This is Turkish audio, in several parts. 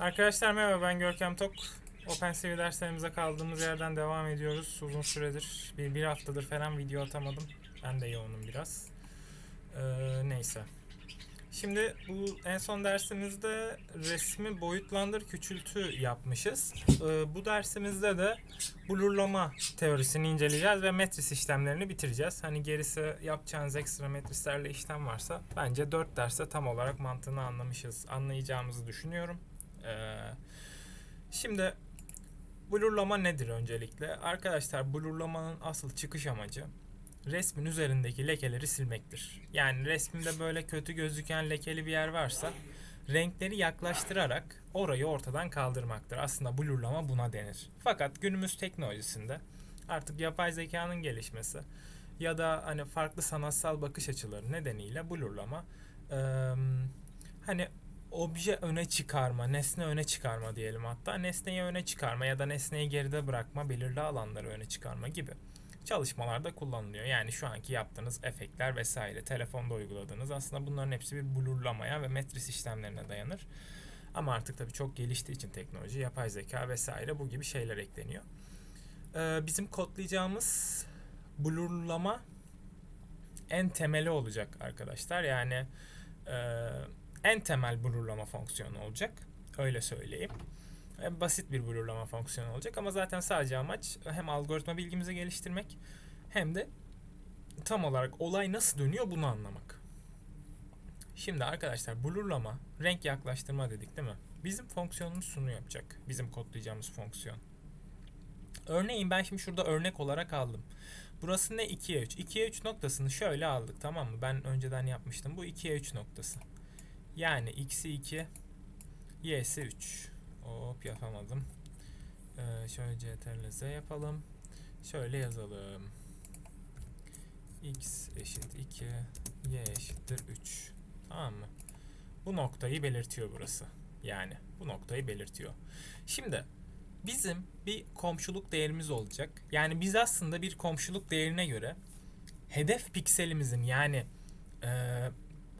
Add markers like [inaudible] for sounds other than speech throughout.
Arkadaşlar merhaba ben Görkem Tok. OpenCV derslerimize kaldığımız yerden devam ediyoruz. Uzun süredir, bir, bir haftadır falan video atamadım. Ben de yoğunum biraz. Ee, neyse. Şimdi bu en son dersimizde resmi boyutlandır küçültü yapmışız. Ee, bu dersimizde de blurlama teorisini inceleyeceğiz ve metris işlemlerini bitireceğiz. Hani gerisi yapacağınız ekstra metrislerle işlem varsa bence 4 derste tam olarak mantığını anlamışız, anlayacağımızı düşünüyorum. Ee, şimdi blurlama nedir öncelikle? Arkadaşlar blurlamanın asıl çıkış amacı resmin üzerindeki lekeleri silmektir. Yani resminde böyle kötü gözüken lekeli bir yer varsa renkleri yaklaştırarak orayı ortadan kaldırmaktır. Aslında blurlama buna denir. Fakat günümüz teknolojisinde artık yapay zekanın gelişmesi ya da hani farklı sanatsal bakış açıları nedeniyle blurlama eee, hani obje öne çıkarma, nesne öne çıkarma diyelim hatta. Nesneyi öne çıkarma ya da nesneyi geride bırakma, belirli alanları öne çıkarma gibi çalışmalarda kullanılıyor. Yani şu anki yaptığınız efektler vesaire, telefonda uyguladığınız aslında bunların hepsi bir blurlamaya ve metris işlemlerine dayanır. Ama artık tabii çok geliştiği için teknoloji, yapay zeka vesaire bu gibi şeyler ekleniyor. Ee, bizim kodlayacağımız blurlama en temeli olacak arkadaşlar. Yani e, en temel blurlama fonksiyonu olacak. Öyle söyleyeyim. E, basit bir blurlama fonksiyonu olacak ama zaten sadece amaç hem algoritma bilgimizi geliştirmek hem de tam olarak olay nasıl dönüyor bunu anlamak. Şimdi arkadaşlar blurlama, renk yaklaştırma dedik değil mi? Bizim fonksiyonumuz şunu yapacak. Bizim kodlayacağımız fonksiyon. Örneğin ben şimdi şurada örnek olarak aldım. Burası ne 2'ye 3? 2'ye 3 noktasını şöyle aldık tamam mı? Ben önceden yapmıştım. Bu 2'ye 3 noktası. Yani x'i 2, y'si 3. Hop yapamadım. Ee, şöyle ctrl z yapalım. Şöyle yazalım. x eşit 2, y eşittir 3. Tamam mı? Bu noktayı belirtiyor burası. Yani bu noktayı belirtiyor. Şimdi bizim bir komşuluk değerimiz olacak. Yani biz aslında bir komşuluk değerine göre hedef pikselimizin yani eee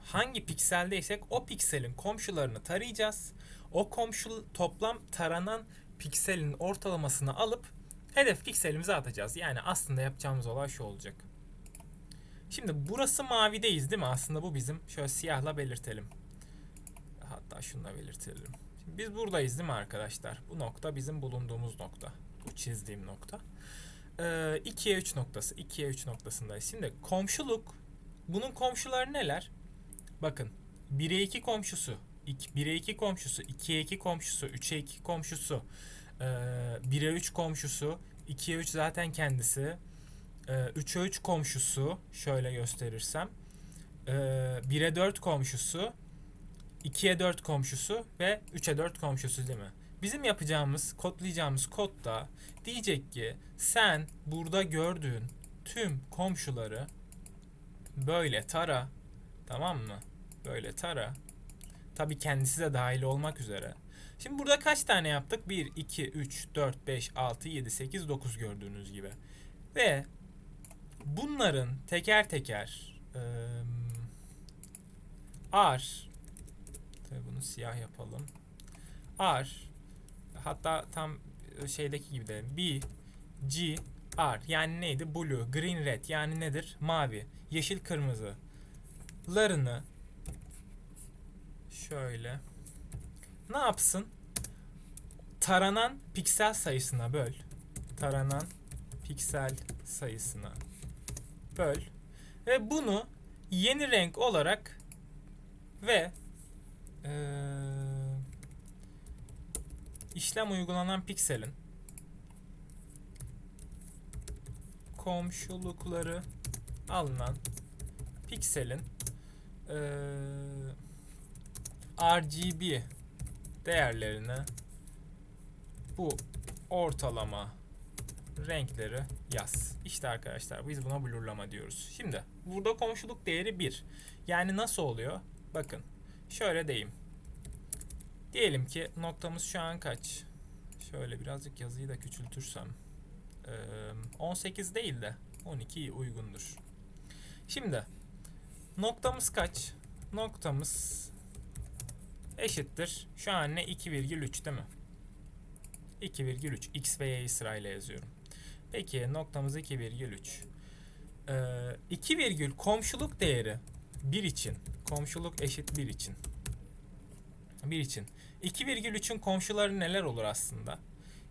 hangi pikseldeysek o pikselin komşularını tarayacağız. O komşu toplam taranan pikselin ortalamasını alıp hedef pikselimize atacağız. Yani aslında yapacağımız olay şu olacak. Şimdi burası mavideyiz değil mi? Aslında bu bizim şöyle siyahla belirtelim. Hatta şununla belirtelim. Şimdi biz buradayız değil mi arkadaşlar? Bu nokta bizim bulunduğumuz nokta. Bu çizdiğim nokta. Ee, 2'ye 3 noktası. 2'ye 3 noktasındayız. Şimdi komşuluk bunun komşuları neler? Bakın 1'e 2 komşusu, 1'e 2 komşusu, 2'ye 2 komşusu, 3'e 2 komşusu, 1'e 3 komşusu, 2'ye 3 zaten kendisi, 3'e 3 komşusu şöyle gösterirsem, 1'e 4 komşusu, 2'ye 4 komşusu ve 3'e 4 komşusu değil mi? Bizim yapacağımız, kodlayacağımız kodda diyecek ki sen burada gördüğün tüm komşuları böyle tara Tamam mı? Böyle tara. Tabi kendisi de dahil olmak üzere. Şimdi burada kaç tane yaptık? 1, 2, 3, 4, 5, 6, 7, 8, 9 gördüğünüz gibi. Ve bunların teker teker R Tabi bunu siyah yapalım. R hatta tam şeydeki gibi de B, G, R yani neydi? Blue, green, red yani nedir? Mavi, yeşil, kırmızı larını şöyle ne yapsın? Taranan piksel sayısına böl. Taranan piksel sayısına böl. Ve bunu yeni renk olarak ve ee, işlem uygulanan pikselin komşulukları alınan pikselin e, RGB değerlerini bu ortalama renkleri yaz. İşte arkadaşlar biz buna blurlama diyoruz. Şimdi burada komşuluk değeri 1. Yani nasıl oluyor? Bakın şöyle diyeyim. Diyelim ki noktamız şu an kaç? Şöyle birazcık yazıyı da küçültürsem. Ee, 18 değil de 12 uygundur. Şimdi Noktamız kaç? Noktamız eşittir. Şu an ne 2,3 değil mi? 2,3 x ve y'yi sırayla yazıyorum. Peki noktamız 2,3. Ee, 2 virgül komşuluk değeri 1 için. Komşuluk eşit 1 için. 1 için. 2,3'ün komşuları neler olur aslında?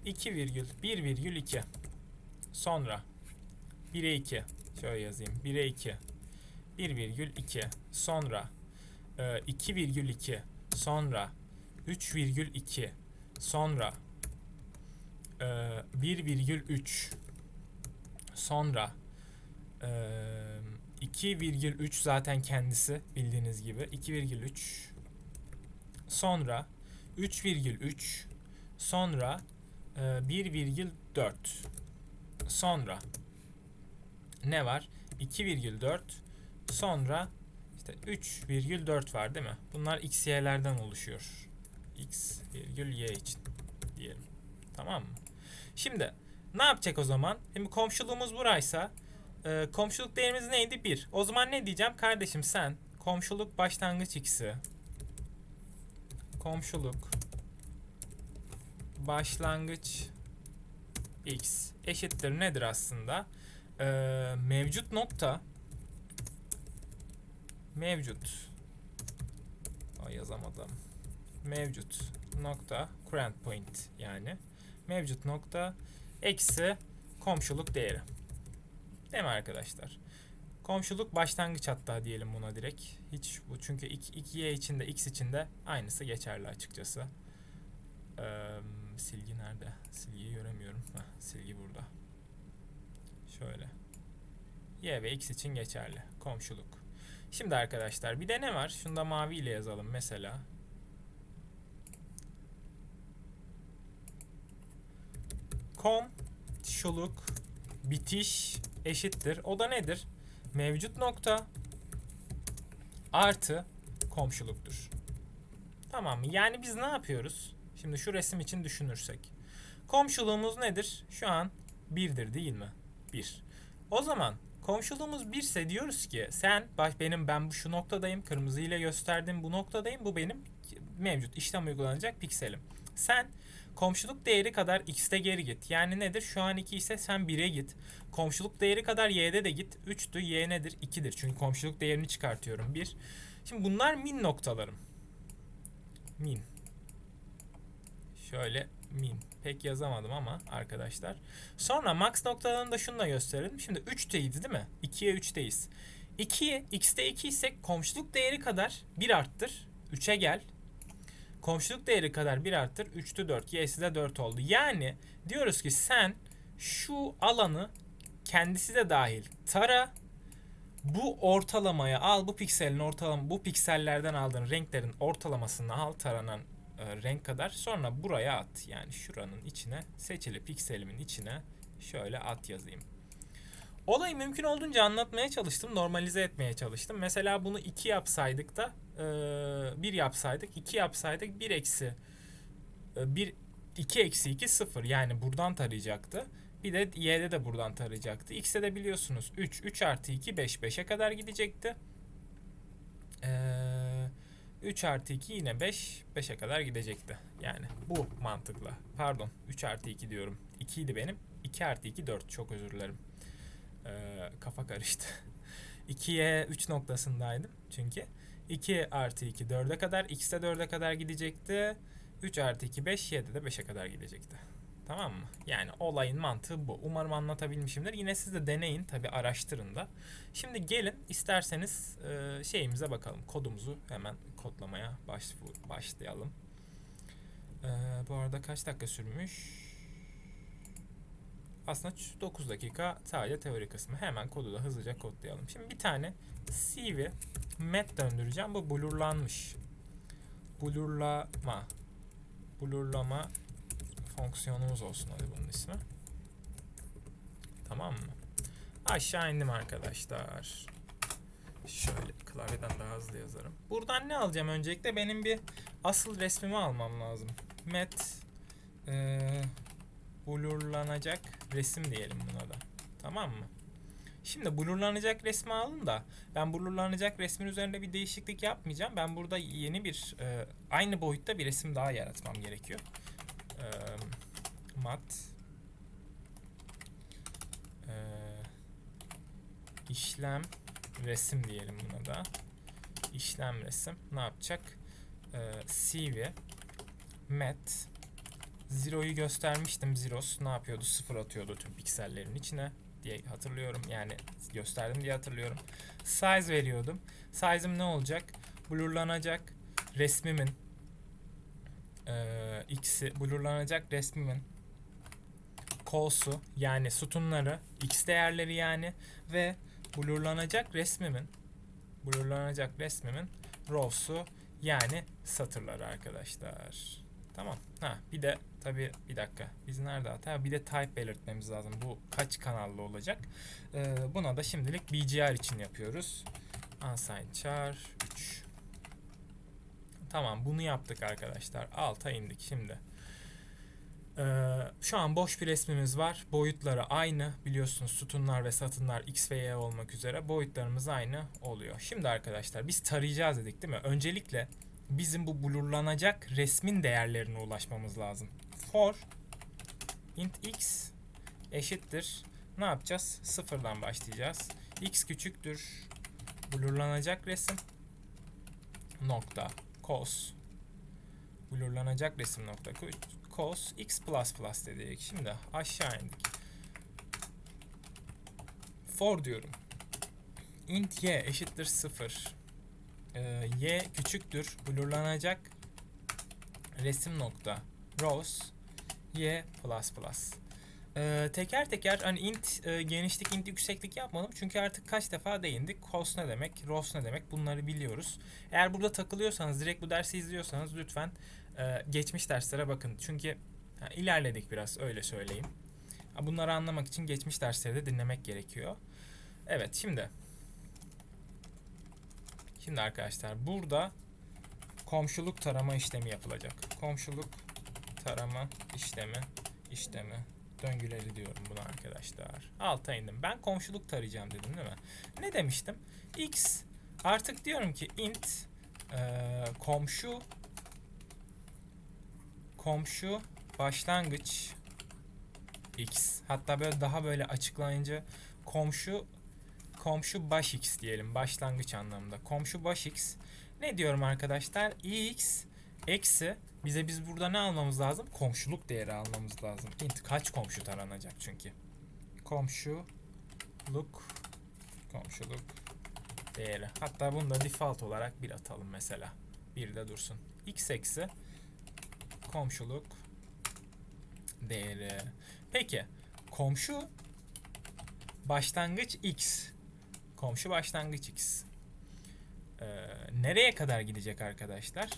2 virgül 1 virgül 2. Sonra 1'e 2. Şöyle yazayım. 1'e 2. 1 virgül 2. Sonra e, 2 virgül 2. Sonra 3 virgül 2. Sonra e, 1,3 sonra e, 2,3 zaten kendisi bildiğiniz gibi 2,3 sonra 3,3 sonra e, 1,4 sonra ne var 2,4 sonra işte 3,4 var değil mi? Bunlar x y'lerden oluşuyor. x y için diyelim. Tamam mı? Şimdi ne yapacak o zaman? Şimdi komşuluğumuz buraysa e, komşuluk değerimiz neydi? 1. O zaman ne diyeceğim? Kardeşim sen komşuluk başlangıç x'i komşuluk başlangıç x eşittir nedir aslında? E, mevcut nokta mevcut o yazamadım mevcut nokta current point yani mevcut nokta eksi komşuluk değeri. Değil mi arkadaşlar? Komşuluk başlangıç hatta diyelim buna direkt. Hiç bu çünkü 2y içinde x içinde aynısı geçerli açıkçası. Ee, silgi nerede? Silgiyi göremiyorum. Heh, silgi burada. Şöyle. Y ve x için geçerli. Komşuluk. Şimdi arkadaşlar bir de ne var? Şunu da mavi ile yazalım mesela. komşuluk bitiş eşittir. O da nedir? Mevcut nokta artı komşuluktur. Tamam mı? Yani biz ne yapıyoruz? Şimdi şu resim için düşünürsek. Komşuluğumuz nedir? Şu an birdir değil mi? Bir. O zaman komşuluğumuz birse diyoruz ki sen bak benim ben şu noktadayım. Kırmızı ile gösterdiğim bu noktadayım. Bu benim mevcut işlem uygulanacak pikselim. Sen komşuluk değeri kadar x'te geri git. Yani nedir? Şu an 2 ise sen 1'e git. Komşuluk değeri kadar y'de de git. 3'tü. Y nedir? 2'dir. Çünkü komşuluk değerini çıkartıyorum. 1. Şimdi bunlar min noktalarım. Min. Şöyle min. Pek yazamadım ama arkadaşlar. Sonra max noktalarını da şununla gösterelim. Şimdi 3'teyiz değil mi? 2'ye 3'teyiz. 2'ye x'te 2 ise komşuluk değeri kadar 1 arttır. 3'e gel. Komşuluk değeri kadar 1 arttır. 3'tü 4. Y'si de 4 oldu. Yani diyoruz ki sen şu alanı kendisi de dahil tara. Bu ortalamaya al. Bu pikselin ortalama bu piksellerden aldığın renklerin ortalamasını al taranan e, renk kadar. Sonra buraya at. Yani şuranın içine seçili pikselimin içine şöyle at yazayım. Olayı mümkün olduğunca anlatmaya çalıştım. Normalize etmeye çalıştım. Mesela bunu 2 yapsaydık da 1 yapsaydık 2 yapsaydık 1 eksi 1 2 eksi 2 0 yani buradan tarayacaktı. Bir de y'de de buradan tarayacaktı. X'de de biliyorsunuz 3 3 artı 2 5 5'e kadar gidecekti. Ee, 3 artı 2 yine 5 5'e kadar gidecekti. Yani bu mantıkla. Pardon 3 artı 2 diyorum. 2 idi benim. 2 artı 2 4 çok özür dilerim. Ee, kafa karıştı. [laughs] 2'ye 3 noktasındaydım çünkü. 2 artı 2 4'e kadar. X de 4'e kadar gidecekti. 3 artı 2 5. Y'de de 5'e kadar gidecekti. Tamam mı? Yani olayın mantığı bu. Umarım anlatabilmişimdir. Yine siz de deneyin. Tabi araştırın da. Şimdi gelin isterseniz e, şeyimize bakalım. Kodumuzu hemen kodlamaya baş, başlayalım. E, bu arada kaç dakika sürmüş? Aslında 9 dakika sadece teori kısmı. Hemen kodu da hızlıca kodlayalım. Şimdi bir tane CV met döndüreceğim. Bu blurlanmış. Blurlama. Blurlama fonksiyonumuz olsun hadi bunun ismi. Tamam mı? Aşağı indim arkadaşlar. Şöyle klavyeden daha hızlı yazarım. Buradan ne alacağım öncelikle? Benim bir asıl resmimi almam lazım. Met ee, blurlanacak resim diyelim buna da. Tamam mı? Şimdi blurlanacak resmi alın da ben blurlanacak resmin üzerinde bir değişiklik yapmayacağım. Ben burada yeni bir e, aynı boyutta bir resim daha yaratmam gerekiyor. E, mat e, işlem resim diyelim buna da. İşlem resim ne yapacak? E, CV Met Zero'yu göstermiştim. Zeros ne yapıyordu? Sıfır atıyordu tüm piksellerin içine diye hatırlıyorum. Yani gösterdim diye hatırlıyorum. Size veriyordum. Size'ım ne olacak? Blurlanacak resmimin eee x'i blurlanacak resmimin kolsu yani sütunları x değerleri yani ve blurlanacak resmimin blurlanacak resmimin row'su yani satırları arkadaşlar. Tamam. Ha bir de tabi bir dakika. Biz nerede hata? Bir de type belirtmemiz lazım. Bu kaç kanallı olacak? Ee, buna da şimdilik BGR için yapıyoruz. Unsigned char 3. Tamam bunu yaptık arkadaşlar. Alta indik şimdi. Ee, şu an boş bir resmimiz var. Boyutları aynı. Biliyorsunuz sütunlar ve satınlar X ve Y olmak üzere boyutlarımız aynı oluyor. Şimdi arkadaşlar biz tarayacağız dedik değil mi? Öncelikle bizim bu blurlanacak resmin değerlerine ulaşmamız lazım. For int x eşittir. Ne yapacağız? Sıfırdan başlayacağız. x küçüktür. Blurlanacak resim nokta cos blurlanacak resim nokta cos x plus plus dedik. Şimdi aşağı indik. For diyorum. int y eşittir 0. Ee, y küçüktür. Blurlanacak resim nokta rows y plus plus. Ee, teker teker hani int e, genişlik int yükseklik yapmadım çünkü artık kaç defa değindik. Cos ne demek, rows ne demek bunları biliyoruz. Eğer burada takılıyorsanız direkt bu dersi izliyorsanız lütfen e, geçmiş derslere bakın. Çünkü ha, ilerledik biraz öyle söyleyeyim. Bunları anlamak için geçmiş dersleri de dinlemek gerekiyor. Evet şimdi Şimdi arkadaşlar burada komşuluk tarama işlemi yapılacak. Komşuluk tarama işlemi işlemi döngüleri diyorum buna arkadaşlar. Alta indim. Ben komşuluk tarayacağım dedim değil mi? Ne demiştim? X artık diyorum ki int e, komşu komşu başlangıç x hatta böyle daha böyle açıklayınca komşu komşu baş x diyelim başlangıç anlamında. Komşu baş x ne diyorum arkadaşlar? x eksi bize biz burada ne almamız lazım? Komşuluk değeri almamız lazım. Int kaç komşu taranacak çünkü. Komşuluk komşuluk değeri. Hatta bunu da default olarak bir atalım mesela. Bir de dursun. x eksi komşuluk değeri. Peki komşu başlangıç x. Komşu başlangıç x. Ee, nereye kadar gidecek arkadaşlar?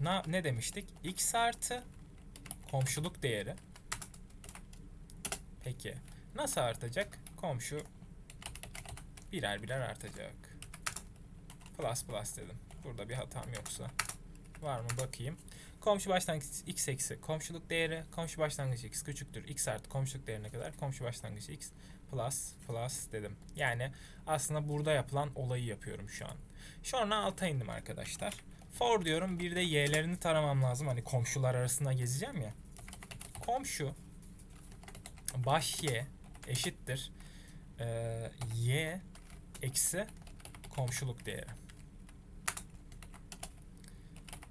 Ne, ne demiştik? x artı komşuluk değeri. Peki nasıl artacak? Komşu birer birer artacak. Plus plus dedim. Burada bir hatam yoksa. Var mı bakayım. Komşu başlangıç x eksi komşuluk değeri. Komşu başlangıç x küçüktür. x artı komşuluk değerine kadar komşu başlangıç x plus plus dedim. Yani aslında burada yapılan olayı yapıyorum şu an. Sonra alta indim arkadaşlar. For diyorum bir de y'lerini taramam lazım. Hani komşular arasında gezeceğim ya. Komşu baş y eşittir ee, y eksi komşuluk değeri.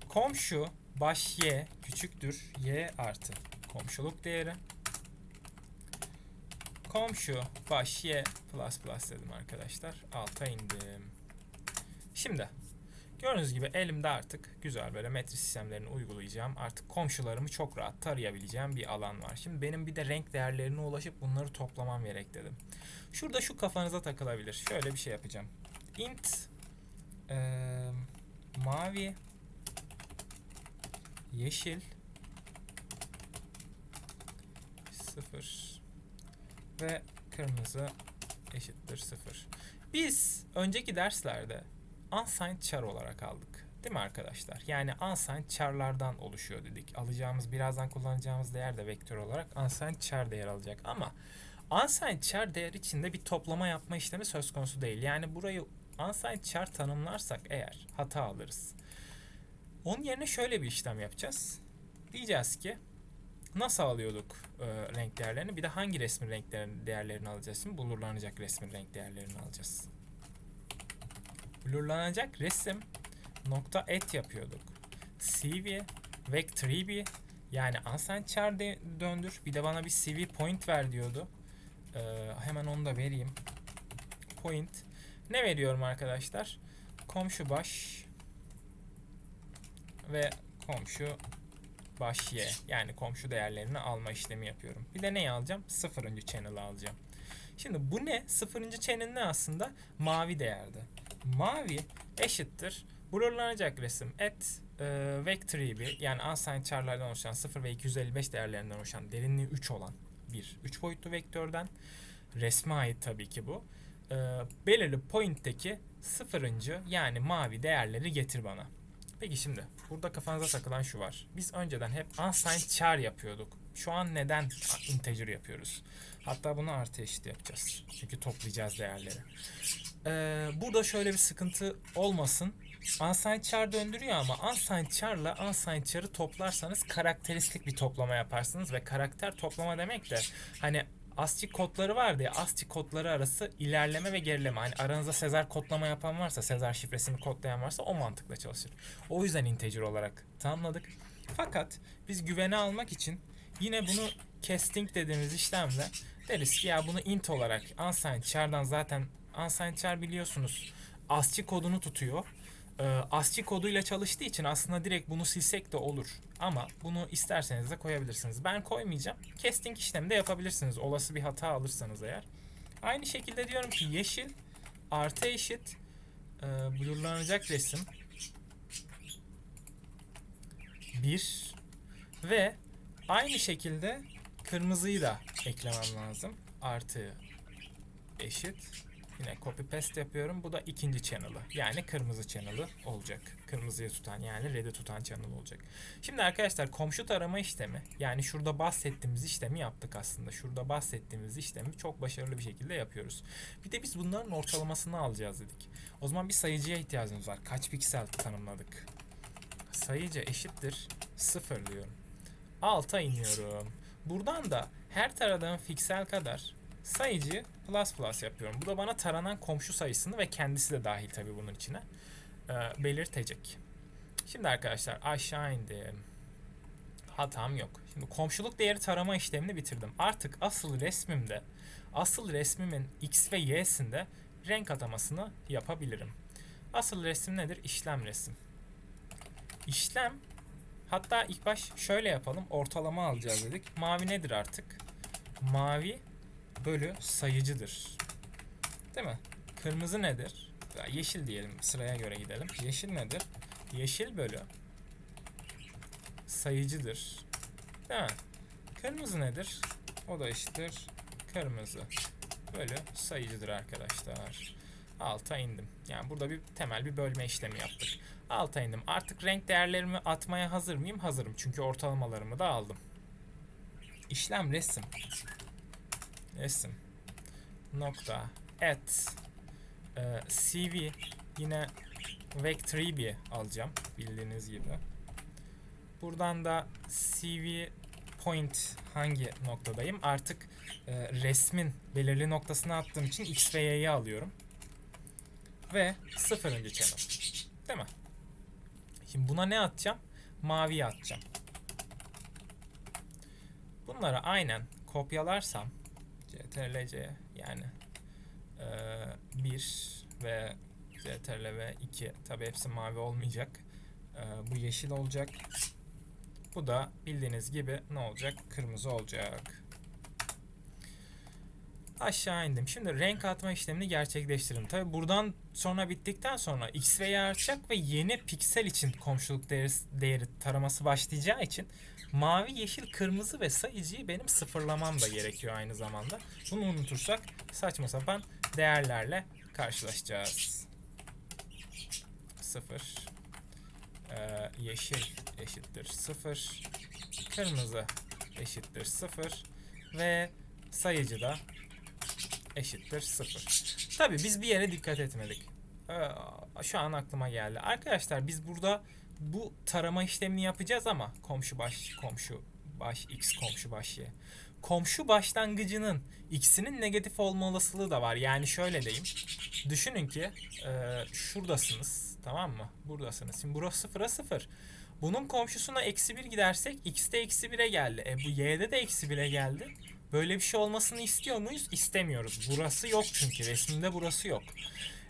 Komşu baş y küçüktür y artı komşuluk değeri. Komşu baş y plus plus dedim arkadaşlar. Alta indim. Şimdi gördüğünüz gibi elimde artık güzel böyle metri sistemlerini uygulayacağım. Artık komşularımı çok rahat tarayabileceğim bir alan var. Şimdi benim bir de renk değerlerine ulaşıp bunları toplamam gerek dedim. Şurada şu kafanıza takılabilir. Şöyle bir şey yapacağım. int ee, mavi yeşil 0 ve kırmızı eşittir 0. Biz önceki derslerde unsigned char olarak aldık. Değil mi arkadaşlar? Yani unsigned char'lardan oluşuyor dedik. Alacağımız, birazdan kullanacağımız değer de vektör olarak unsigned char değer alacak. Ama unsigned char değer içinde bir toplama yapma işlemi söz konusu değil. Yani burayı unsigned char tanımlarsak eğer hata alırız. Onun yerine şöyle bir işlem yapacağız. Diyeceğiz ki nasıl alıyorduk e, renk değerlerini? Bir de hangi resmin renk değer- değerlerini alacağız? Şimdi blurlanacak resmin renk değerlerini alacağız. Blurlanacak resim nokta et yapıyorduk. CV vec3b yani unsigned char döndür. Bir de bana bir CV point ver diyordu. Ee, hemen onu da vereyim. Point. Ne veriyorum arkadaşlar? Komşu baş ve komşu baş y. Yani komşu değerlerini alma işlemi yapıyorum. Bir de neyi alacağım? Sıfırıncı channel'ı alacağım. Şimdi bu ne? Sıfırıncı channel ne aslında? Mavi değerde. Mavi eşittir. Blurlanacak resim et e, vec3b yani unsigned charlardan oluşan 0 ve 255 değerlerinden oluşan derinliği 3 olan bir 3 boyutlu vektörden resme ait tabii ki bu. E, belirli point'teki sıfırıncı yani mavi değerleri getir bana. Peki şimdi burada kafanıza takılan şu var. Biz önceden hep unsigned char yapıyorduk. Şu an neden integer yapıyoruz? Hatta bunu artı eşit yapacağız. Çünkü toplayacağız değerleri. Ee, burada şöyle bir sıkıntı olmasın. Unsigned char döndürüyor ama unsigned char'la unsigned char'ı toplarsanız karakteristik bir toplama yaparsınız ve karakter toplama demek de hani ASCII kodları vardı ya ASCII kodları arası ilerleme ve gerileme. Hani aranızda Sezar kodlama yapan varsa, Sezar şifresini kodlayan varsa o mantıkla çalışır. O yüzden integer olarak tanımladık. Fakat biz güvene almak için yine bunu casting dediğimiz işlemle deriz ki ya bunu int olarak unsigned char'dan zaten unsigned char biliyorsunuz ASCII kodunu tutuyor. Ee, ASCII koduyla çalıştığı için aslında direkt bunu silsek de olur. Ama bunu isterseniz de koyabilirsiniz. Ben koymayacağım. Casting işlemi de yapabilirsiniz. Olası bir hata alırsanız eğer. Aynı şekilde diyorum ki yeşil artı eşit e, blurlanacak resim 1 ve aynı şekilde kırmızıyı da eklemem lazım. Artı eşit Yine copy paste yapıyorum. Bu da ikinci channel'ı. Yani kırmızı channel'ı olacak. Kırmızıyı tutan yani red'i tutan channel olacak. Şimdi arkadaşlar komşu tarama işlemi yani şurada bahsettiğimiz işlemi yaptık aslında. Şurada bahsettiğimiz işlemi çok başarılı bir şekilde yapıyoruz. Bir de biz bunların ortalamasını alacağız dedik. O zaman bir sayıcıya ihtiyacımız var. Kaç piksel tanımladık? Sayıcı eşittir 0 diyorum. Alta iniyorum. Buradan da her taradığım piksel kadar sayıcı plus plus yapıyorum. Bu da bana taranan komşu sayısını ve kendisi de dahil tabii bunun içine e, belirtecek. Şimdi arkadaşlar aşağı indim. Hatam yok. Şimdi komşuluk değeri tarama işlemini bitirdim. Artık asıl resmimde, asıl resmimin x ve y'sinde renk atamasını yapabilirim. Asıl resim nedir? İşlem resim. İşlem hatta ilk baş şöyle yapalım. Ortalama alacağız dedik. Mavi nedir artık? Mavi bölü sayıcıdır. Değil mi? Kırmızı nedir? Yeşil diyelim sıraya göre gidelim. Yeşil nedir? Yeşil bölü sayıcıdır. Değil mi? Kırmızı nedir? O da eşittir. Kırmızı bölü sayıcıdır arkadaşlar. Alta indim. Yani burada bir temel bir bölme işlemi yaptık. Alta indim. Artık renk değerlerimi atmaya hazır mıyım? Hazırım. Çünkü ortalamalarımı da aldım. İşlem resim resim nokta at e, cv yine vec3b alacağım bildiğiniz gibi. Buradan da cv point hangi noktadayım? Artık e, resmin belirli noktasına attığım için x ve y'yi alıyorum. Ve sıfırıncı channel. Değil mi? Şimdi buna ne atacağım? Maviye atacağım. Bunları aynen kopyalarsam CTRL-C yani e, 1 ve CTRL ve 2 tabi hepsi mavi olmayacak. E, bu yeşil olacak. Bu da bildiğiniz gibi ne olacak? Kırmızı olacak. Aşağı indim. Şimdi renk atma işlemini gerçekleştiririm. Tabi buradan sonra bittikten sonra X ve Y artacak ve yeni piksel için komşuluk değeri, değeri taraması başlayacağı için mavi, yeşil, kırmızı ve sayıcıyı benim sıfırlamam da gerekiyor aynı zamanda. Bunu unutursak saçma sapan değerlerle karşılaşacağız. Sıfır. Ee, yeşil eşittir sıfır. Kırmızı eşittir sıfır. Ve sayıcı da eşittir 0. Tabi biz bir yere dikkat etmedik. Ee, şu an aklıma geldi. Arkadaşlar biz burada bu tarama işlemini yapacağız ama komşu baş komşu baş x komşu baş y. Komşu başlangıcının x'inin negatif olma olasılığı da var. Yani şöyle diyeyim. Düşünün ki e, şuradasınız tamam mı? Buradasınız. Şimdi burası sıfıra sıfır. Bunun komşusuna eksi 1 gidersek x'te eksi 1'e geldi. E bu y'de de eksi 1'e geldi. Böyle bir şey olmasını istiyor muyuz? İstemiyoruz. Burası yok çünkü. Resimde burası yok.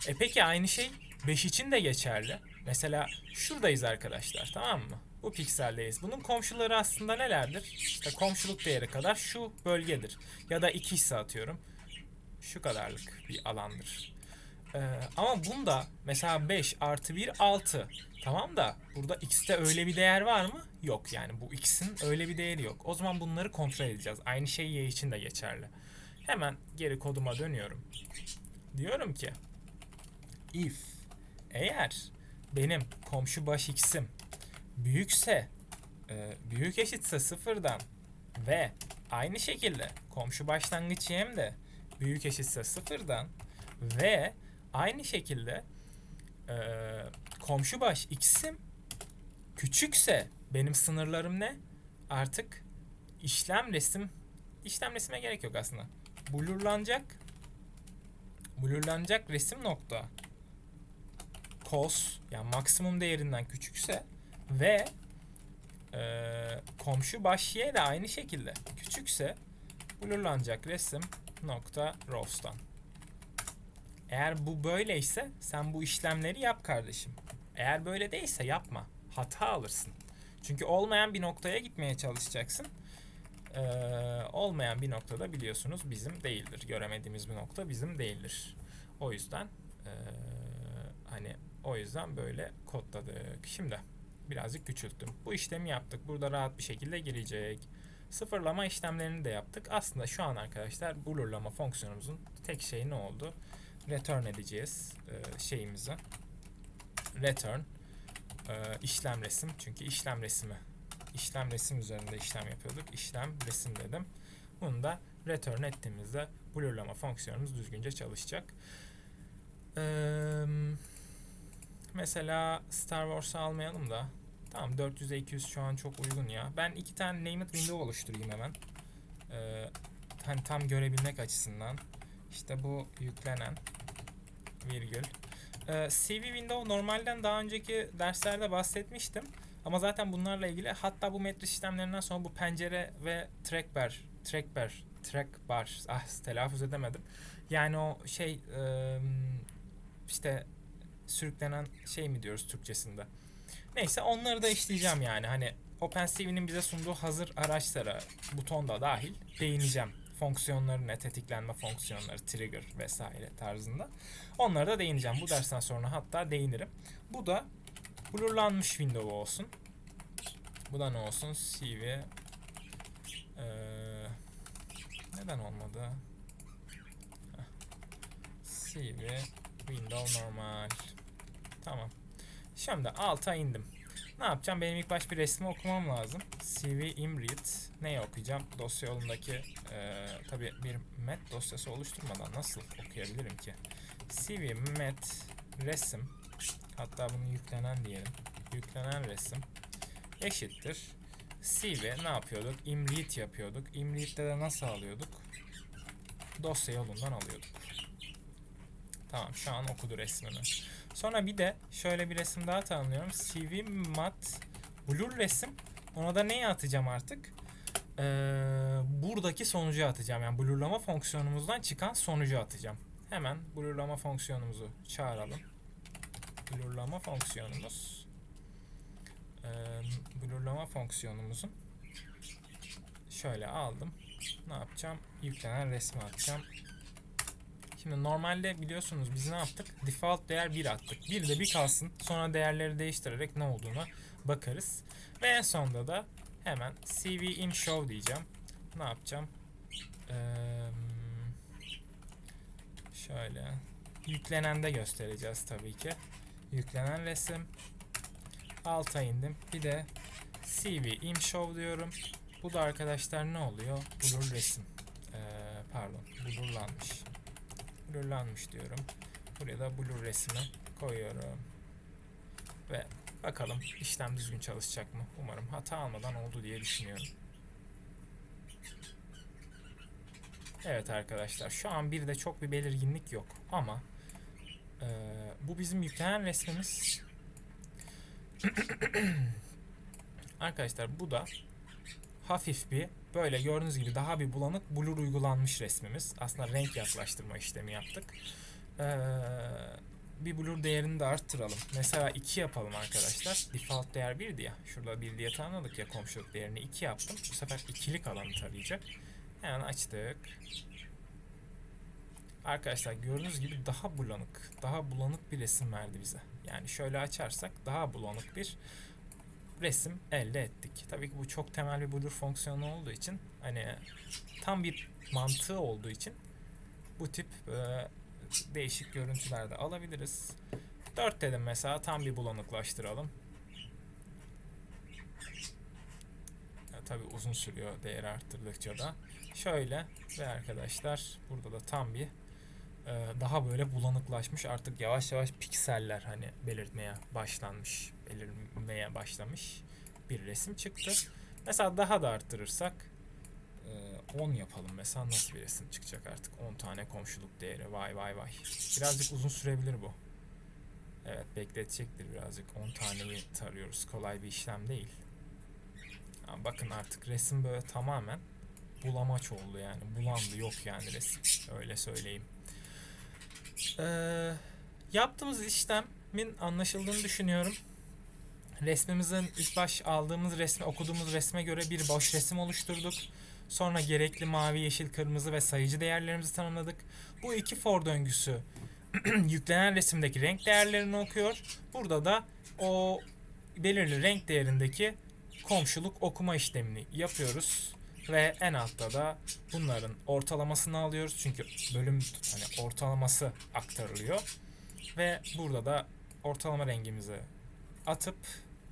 E peki aynı şey 5 için de geçerli. Mesela şuradayız arkadaşlar tamam mı? Bu pikseldeyiz. Bunun komşuları aslında nelerdir? İşte komşuluk değeri kadar şu bölgedir. Ya da 2 hisse atıyorum. Şu kadarlık bir alandır. Ee, ama bunda mesela 5 artı 1 6. Tamam da burada x'te öyle bir değer var mı? Yok yani bu x'in öyle bir değeri yok. O zaman bunları kontrol edeceğiz. Aynı şey y için de geçerli. Hemen geri koduma dönüyorum. Diyorum ki if eğer benim komşu baş x'im büyükse e, büyük eşitse sıfırdan ve aynı şekilde komşu başlangıç y'm de büyük eşitse sıfırdan ve aynı şekilde e, komşu baş x'im küçükse benim sınırlarım ne? Artık işlem resim işlem resime gerek yok aslında. Blurlanacak blurlanacak resim nokta cos yani maksimum değerinden küçükse ve e, komşu baş y de aynı şekilde küçükse blurlanacak resim nokta rows'tan. Eğer bu böyleyse sen bu işlemleri yap kardeşim. Eğer böyle değilse yapma. Hata alırsın. Çünkü olmayan bir noktaya gitmeye çalışacaksın. Ee, olmayan bir noktada biliyorsunuz bizim değildir. Göremediğimiz bir nokta bizim değildir. O yüzden ee, hani o yüzden böyle kodladık. Şimdi birazcık küçülttüm. Bu işlemi yaptık. Burada rahat bir şekilde girecek. Sıfırlama işlemlerini de yaptık. Aslında şu an arkadaşlar blurlama fonksiyonumuzun tek şeyi ne oldu? Return edeceğiz e, şeyimizi. Return e, işlem resim. Çünkü işlem resmi. işlem resim üzerinde işlem yapıyorduk. İşlem resim dedim. Bunu da return ettiğimizde blurlama fonksiyonumuz düzgünce çalışacak. Eee Mesela Star Wars'ı almayalım da. Tamam 400'e 200 şu an çok uygun ya. Ben iki tane name it window oluşturayım hemen. Ee, hani tam görebilmek açısından. İşte bu yüklenen virgül. Ee, CV window normalden daha önceki derslerde bahsetmiştim. Ama zaten bunlarla ilgili hatta bu metris işlemlerinden sonra bu pencere ve trackbar, trackbar, trackbar, ah telaffuz edemedim. Yani o şey işte sürüklenen şey mi diyoruz Türkçesinde. Neyse onları da işleyeceğim yani. Hani OpenCV'nin bize sunduğu hazır araçlara buton da dahil değineceğim. Fonksiyonları ne, tetiklenme fonksiyonları, trigger vesaire tarzında. Onlara da değineceğim. Bu dersten sonra hatta değinirim. Bu da blurlanmış window olsun. Bu da ne olsun? CV ee, neden olmadı? CV window normal. Tamam. Şimdi alta indim. Ne yapacağım? Benim ilk baş bir resmi okumam lazım. CV imread. Neyi okuyacağım? Dosya yolundaki e, tabi bir met dosyası oluşturmadan nasıl okuyabilirim ki? CV met resim hatta bunu yüklenen diyelim. Yüklenen resim eşittir. CV ne yapıyorduk? Imread yapıyorduk. Imread'de de nasıl alıyorduk? Dosya yolundan alıyorduk. Tamam şu an okudu resmini. Sonra bir de şöyle bir resim daha tanımlıyorum. CV mat blur resim. Ona da neyi atacağım artık? Ee, buradaki sonucu atacağım. Yani blurlama fonksiyonumuzdan çıkan sonucu atacağım. Hemen blurlama fonksiyonumuzu çağıralım. Blurlama fonksiyonumuz ee, blurlama fonksiyonumuzun şöyle aldım. Ne yapacağım? Yüklenen resmi atacağım. Şimdi normalde biliyorsunuz biz ne yaptık? Default değer 1 attık. Bir de bir kalsın. Sonra değerleri değiştirerek ne olduğuna bakarız. Ve en sonunda da hemen CV in show diyeceğim. Ne yapacağım? Ee, şöyle yüklenen de göstereceğiz tabii ki. Yüklenen resim. Alta indim. Bir de CV in show diyorum. Bu da arkadaşlar ne oluyor? Blur resim. Ee, pardon. Blurlanmış. Blurlanmış diyorum. Buraya da blur resmi koyuyorum. Ve bakalım işlem düzgün çalışacak mı? Umarım hata almadan oldu diye düşünüyorum. Evet arkadaşlar şu an bir de çok bir belirginlik yok ama eee, bu bizim yüklenen resmimiz. [clears throat] arkadaşlar bu da hafif bir böyle gördüğünüz gibi daha bir bulanık blur uygulanmış resmimiz. Aslında renk yaklaştırma işlemi yaptık. Ee, bir blur değerini de arttıralım. Mesela 2 yapalım arkadaşlar. Default değer 1'di ya. Şurada 1 diye tanımladık ya komşuluk değerini 2 yaptım. Bu sefer ikilik alanı tarayacak. Hemen açtık. Arkadaşlar gördüğünüz gibi daha bulanık, daha bulanık bir resim verdi bize. Yani şöyle açarsak daha bulanık bir resim elde ettik. Tabii ki bu çok temel bir blur fonksiyonu olduğu için hani tam bir mantığı olduğu için bu tip e, değişik görüntüler de alabiliriz. 4 dedim mesela tam bir bulanıklaştıralım. Ya, tabii uzun sürüyor değeri arttırdıkça da. Şöyle ve arkadaşlar burada da tam bir daha böyle bulanıklaşmış artık yavaş yavaş pikseller hani belirtmeye başlanmış belirmeye başlamış bir resim çıktı. Mesela daha da arttırırsak e, 10 yapalım mesela. Nasıl bir resim çıkacak artık? 10 tane komşuluk değeri vay vay vay. Birazcık uzun sürebilir bu. Evet bekletecektir birazcık. 10 taneyi tarıyoruz. Kolay bir işlem değil. Ama bakın artık resim böyle tamamen bulamaç oldu yani. Bulandı yok yani resim. Öyle söyleyeyim ee, yaptığımız işlemin anlaşıldığını düşünüyorum. Resmimizin ilk baş aldığımız resme, okuduğumuz resme göre bir boş resim oluşturduk. Sonra gerekli mavi, yeşil, kırmızı ve sayıcı değerlerimizi tanımladık. Bu iki for döngüsü [clears throat] yüklenen resimdeki renk değerlerini okuyor. Burada da o belirli renk değerindeki komşuluk okuma işlemini yapıyoruz ve en altta da bunların ortalamasını alıyoruz çünkü bölüm hani ortalaması aktarılıyor ve burada da ortalama rengimizi atıp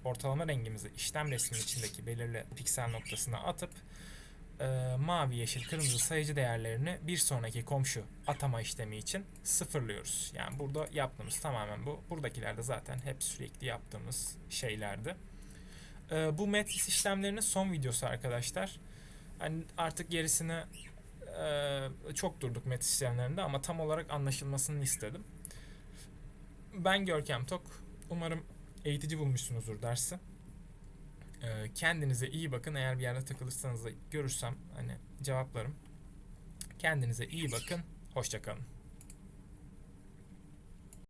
ortalama rengimizi işlem resminin içindeki belirli piksel noktasına atıp e, mavi, yeşil, kırmızı sayıcı değerlerini bir sonraki komşu atama işlemi için sıfırlıyoruz. Yani burada yaptığımız tamamen bu. Buradakiler de zaten hep sürekli yaptığımız şeylerdi. E, bu metris işlemlerinin son videosu arkadaşlar. Hani artık gerisini e, çok durduk metris işlemlerinde ama tam olarak anlaşılmasını istedim. Ben Görkem Tok. Umarım eğitici bulmuşsunuzdur dersi. Ee, kendinize iyi bakın. Eğer bir yerde takılırsanız da görürsem hani cevaplarım. Kendinize iyi bakın. Hoşçakalın.